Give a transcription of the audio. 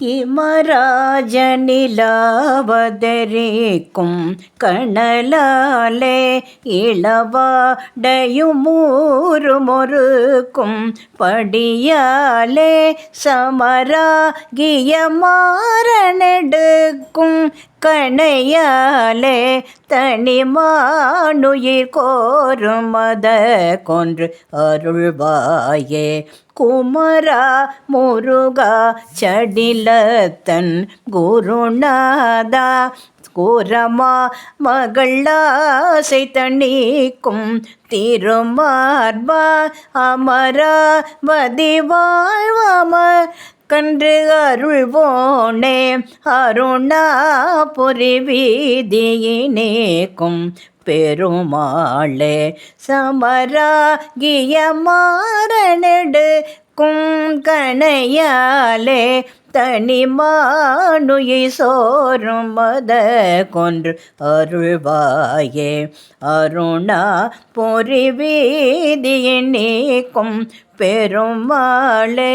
இமராஜனிலாவதரேக்கும் கணலாலே இளவாடையுமூருமொருக்கும் படியாலே சமராகிய மாறனெடுக்கும் கணையாலே தனிமானுயிர் கோரும் மத கொன்று அருள்வாயே. குமரா முருகா சடிலத்தன் குருநாதா கூரமா மகளாசை தணிக்கும் திருமார்பா அமரா வதி வாழ்வாம கன்று அருள்வோனே அருணாபுரி வீதியினேக்கும் பெருமாளே சமராகிய மாறனெடுக்கும் கணையாலே தனிமானுயை சோறும் மத கொன்று அருள்வாயே அருணா பொறி வீதியின் நீக்கும் பெருமாளே.